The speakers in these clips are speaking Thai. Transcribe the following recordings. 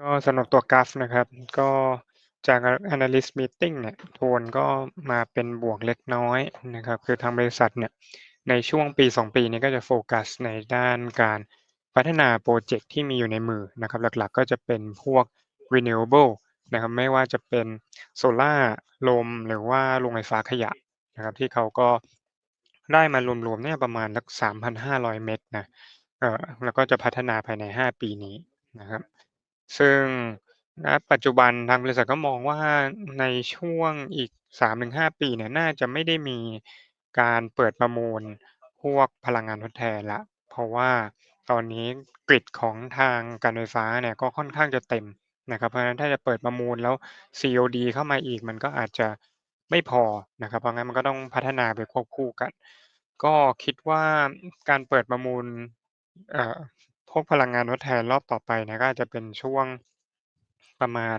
ก็สำหรับตัวกราฟนะครับ ก็จาก Analyst Meeting เนี่ยโทนก็มาเป็นบวกเล็กน้อยนะครับ คือทางบริษัทเนี่ยในช่วงปี 2 ปีนี้ก็จะโฟกัสในด้านการพัฒนาพรเจกต์ที่มีอยู่ในมือนะครับ หลักๆก็จะเป็นพวก Renewable นะครับไม่ว่าจะเป็นโซล่าร์ลมหรือว่าโรงไฟฟ้าขยะนะครับ ที่เขาก็ได้มารวมๆเนี่ยประมาณสัก3,500 เมกะนะเออแล้วก็จะพัฒนาภายใน 5 ปีนี้นะครับ ซึ่ง ณ ปัจจุบันทางบริษัทก็มองว่า ในช่วงอีก 3-5 ปีเนี่ย น่าจะไม่ได้มีการเปิดประมูลพวกพลังงานทดแทนแล้ว เพราะว่าตอนนี้ Grid ของทางการไฟฟ้าเนี่ย ก็ค่อนข้างจะเต็มนะครับ เพราะฉะนั้นถ้าจะเปิดประมูลแล้ว COD เข้ามาอีก มันก็อาจจะไม่พอนะครับ เพราะงั้นมันก็ต้องพัฒนาไปควบคู่กัน ก็คิดว่า การเปิดประมูล เอ่อ วกพลังงานทดแทนรอบต่อไปนี่ยก็อาจจะเป็นช่วงประมาณ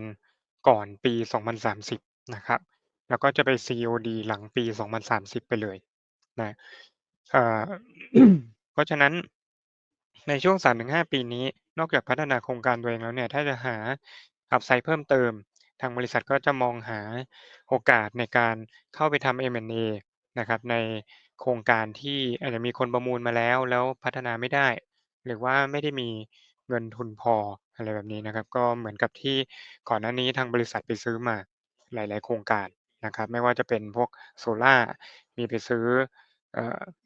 ก่อนปี 2030 นะครับ แล้วก็จะไป COD หลังปี 2030 ไปเลยนะเเพราะฉะนั้นในช่วง 3-5 ปีนี้ นอกจากพัฒนาโครงการตัวเองแล้วเนี่ย ถ้าจะหา upside เพิ่มเติม ทางบริษัทก็จะมองหาโอกาสในการเข้าไปทำ M&A นะครับ ในโครงการที่อาจจะมีคนประมูลมาแล้ว แล้วพัฒนาไม่ได้ หรือว่าไม่ได้มีเงินทุนพออะไรแบบนี้นะครับ ก็เหมือนกับที่ก่อนหน้านี้ทางบริษัทไปซื้อมาหลาย ๆ โครงการนะครับ ไม่ว่าจะเป็นพวกโซล่ามีไปซื้อ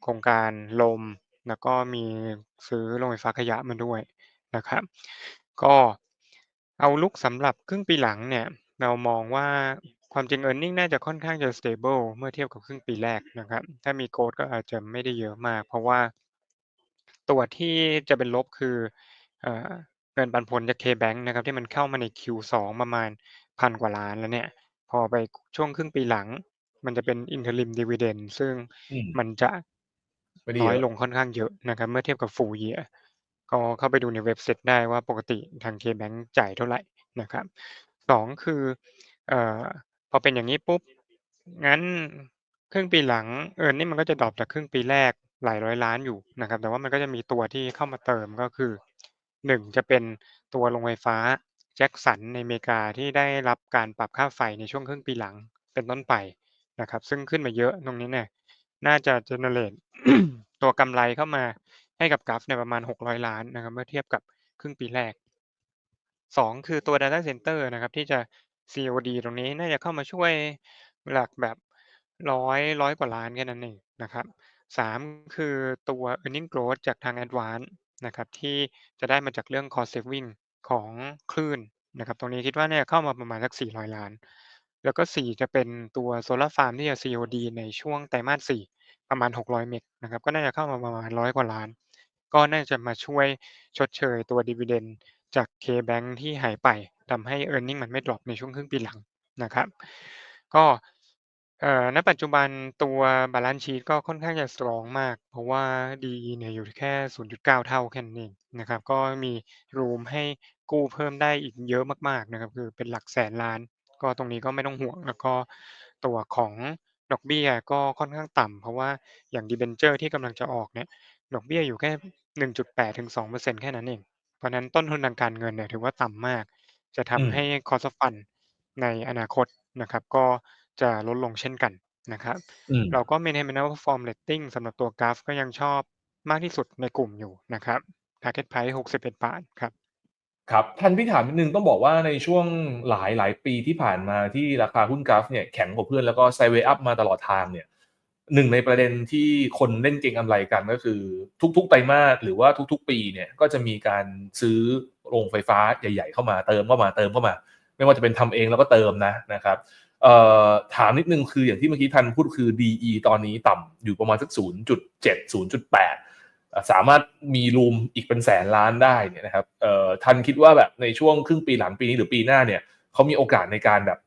โครงการลม แล้วก็มีซื้อโรงไฟฟ้าขยะมาด้วยนะครับ ก็ outlook สำหรับครึ่งปีหลังเนี่ยเรามองว่าความจริง earning น่าจะค่อนข้างจะสเตเบิลเมื่อเทียบกับครึ่งปีแรกนะครับ ถ้ามี growth ก็อาจจะไม่ได้เยอะมาก เพราะว่า ตัวที่จะเป็นลบคือเอ่อเงินปันผลจาก KBank นะครับที่มันเข้ามาใน Q2 ประมาณ1,000กว่าล้านแล้วเนี่ย พอไปช่วงครึ่งปีหลัง มันจะเป็น interim dividend ซึ่งอืมมันจะไม่ได้น้เยอยอะลงค่อนข้างเยอะนะครับ เมื่อเทียบกับ full year ก็เข้าไปดูในเว็บเซ็ตได้ว่าปกติทาง KBank จ่ายเท่าไรนะครับ2คือเอ่อพอเป็นอย่างงี้ปุ๊บ งั้นครึ่งปีหลัง earning มันก็จะดร็อปจากครึ่งปีแรก หลายร้อยล้านอยู่นะครับ แต่ว่ามันก็จะมีตัวที่เข้ามาเติมก็คือ1จะเป็นตัวโรงไฟฟ้า Jackson ในอเมริกาที่ได้รับการปรับค่าไฟในช่วงครึ่งปีหลังเป็นต้นไปนะครับ ซึ่งขึ้นมาเยอะตรงนี้เนี่ยน่าจะ generate ตัวกำไรเข้ามาให้กับกราฟเน่ประมาณ 600 ล้านนะครับเมื่อเทียบกับครึ่งปีแรก 2 คือตัว Data Center นะครับที่จะ COD ตรงนี้น่าจะเข้ามาช่วยหลักแบบ 100 100กว่าล้านแค่นั้นเองนะครับ3คือตัว earning growth จากทาง Advance นะครับที่จะได้มาจากเรื่อง cost saving ของคลื่นนะครับตรงนี้คิดว่าน่าจะเข้ามาประมาณสัก 400 ล้าน แล้วก็ 4 จะเป็นตัว Solar Farm ที่จะ COD ในช่วงไตรมาส 4 ประมาณ 600 เมกนะครับก็น่าจะเข้ามาประมาณ100กว่าล้าน ก็น่าจะมาช่วยชดเชยตัว dividend จาก KBank ที่หายไปทำให้ earning มันไม่ดรอปในช่วงครึ่งปีหลังนะครับ ก็ เอ่อ ณ ปัจจุบันตัวบาลันซ์ชีตก็ค่อนข้างจะ สตรองมาก เพราะว่า DE เนี่ยอยู่แค่ 0.9 เท่าแค่นั้นเองนะครับ ก็มี room ให้กู้เพิ่มได้อีกเยอะมาก ๆ นะครับ คือเป็นหลักแสนล้าน ก็ตรงนี้ก็ไม่ต้องห่วง แล้วก็ตัวของดอกเบี้ยก็ค่อนข้างต่ำ เพราะว่าอย่าง Debenture ที่กำลังจะออกเนี่ย ดอกเบี้ยอยู่แค่ 1.8-2%แค่นั้นเอง เพราะฉะนั้นต้นทุนทางการเงินเนี่ยถือว่าต่ำมาก จะอืมทำให้ Cost of Fund ในอนาคตนะครับ ก็ จะลดลงเช่นกันนะครับ อืม เราก็ Maintenance Perform Rating สำหรับตัวกราฟก็ยังชอบมากที่สุดในกลุ่มอยู่นะครับ Target Price 61บาทครับ ครับทันพี่ถามนิดนึงต้องบอกว่าในช่วงหลายหลายปีที่ผ่านมาที่ราคาหุ้นกราฟเนี่ยแข็งกว่าเพื่อนแล้วก็ไซเวย์อัพมาตลอดทางเนี่ยหนึ่งในประเด็นที่คนเล่นเก็งกำไรกันก็คือ ทุกๆไตรมาสหรือว่าทุกๆ ปีเนี่ยก็จะมีการซื้อโรงไฟฟ้าใหญ่ ๆ เข้ามาเติมเข้ามาเติมเข้ามา ไม่ว่าจะเป็นทำเองแล้วก็เติมนะนะครับเอ่อ ถามนิดนึงคืออย่างที่เมื่อกี้ทันพูดคือ DE ตอนนี้ต่ำอยู่ประมาณสัก 0.7 0.8 สามารถมีรูมอีกเป็นแสนล้านได้เนี่ยนะครับทันคิดว่าแบบในช่วงครึ่งปีหลังปีนี้หรือปีหน้าเนี่ยเขามีโอกาสในการแบบ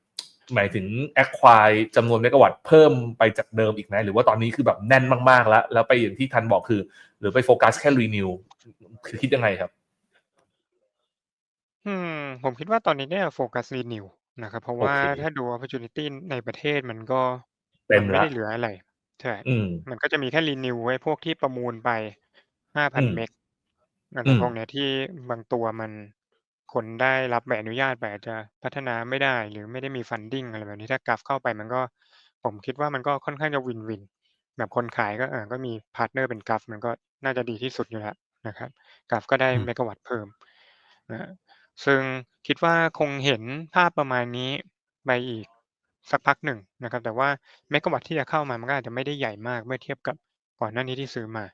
หมายถึง acquire จำนวนเมกะวัตต์เพิ่มไปจากเดิมอีกไหมหรือว่าตอนนี้คือแบบแน่นมาก ๆ แล้ว แล้วไปอย่างที่ทันบอกคือ หรือไปโฟกัสแค่ renew คือคิดยังไงครับ อืม ผมคิดว่าตอนนี้เนี่ยโฟกัส renew ะครับ เพราะโอว่าเค ถ้าดู opportunity ในประเทศมันก็ เต็มัมนไม่แล้วได้เหลืออะไร ใช่ อืม มันก็จะมีแค่ renew ไว้พวกที่ประมูลไป อื5,000 ม เมกะอะอืไรมพวกเนี้ย ที่บางตัวมัน คนได้รับใบอนุญาตไปอาจจะพัฒนาไม่ได้ หรือไม่ได้มี funding อะไรแบบนี้ ถ้ากราฟเข้าไปมันก็ ผมคิดว่ามันก็ค่อนข้างจะวินๆแบบคนขายก็อ่าก็มี พาร์ตเนอร์ เป็นกราฟ มันก็น่าจะดีที่สุดอยู่แล้วนะครับ กราฟก็ได้อืม เมกะวัตต์เพิ่มนะครับ ซึ่งคิดว่าคงเห็นภาพประมาณนี้ไปอีกสักพักหนึ่งนะครับ แต่ว่าเมกะวัตต์ที่จะเข้ามามันก็อาจจะไม่ได้ใหญ่มากเมื่อเทียบกับก่อนหน้านี้ที่ซื้อมา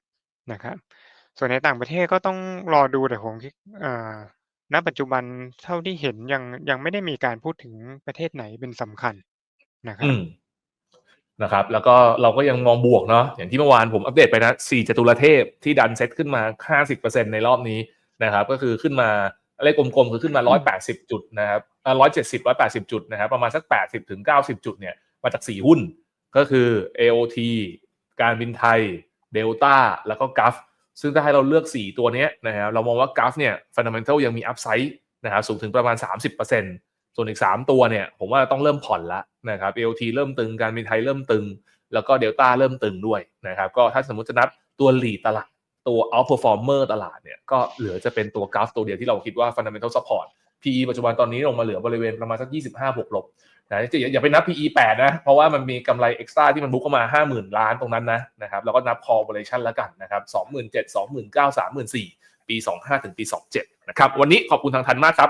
นะครับ ส่วนในต่างประเทศก็ต้องรอดูแต่ผมคิดณปัจจุบันเท่าที่เห็นยังยังไม่ได้มีการพูดถึงประเทศไหนเป็นสำคัญนะครัอืบมนะครับ แล้วก็เราก็ยังมองบวกเนาะอย่างที่เมื่อวานผมอัปเดตไปนะ4จตุรเทพที่ดันเซ็ตขึ้นมา 50%ในรอบนี้นะครับ ก็คือขึ้นมา เลขกลมๆคือขึ้นมา 180 จุดนะครับ170 180 จุดนะครับ ประมาณสัก 80ถึง90 จุดเนี่ย มาจาก 4 หุ้น ก็คือ AOT การบินไทย Delta แล้วก็ g u f ซึ่งถ้าให้เราเลือก 4 ตัวเนี้ยนะครับ เรามองว่า g u f เนี่ย Fundamental ยังมี Upside นะครับสูงถึงประมาณ 30%ส่วนอีก 3 ตัวเนี่ย ผมว่าต้องเริ่มผ่อนละนะครับ AOT เริ่มตึง การบินไทยเริ่มตึง แล้วก็ Delta เริ่มตึงด้วยนะครับ ก็ถ้าสมมติจะนับตัว lead ตลาด ตัว outperformer ตลาดเนี่ยก็เหลือจะเป็นตัว g u f ตัวเดียวที่เราคิดว่า fundamental support PE ปัจจุบันตอนนี้ลงมาเหลือบริเวณประมาณสัก 25 บวกลบนะอย่าอย่าไปนับ PE 8 นะ เพราะว่ามันมีกำไร extra ที่มันบุกเข้ามา 50,000 ล้านตรงนั้นนะนะครับแล้วก็นับ call valuation แล้วกันนะครับ27,000 29,000 34,000 ปี 25 ถึงปี 27 นะครับ วันนี้ขอบคุณทางทันมากครับ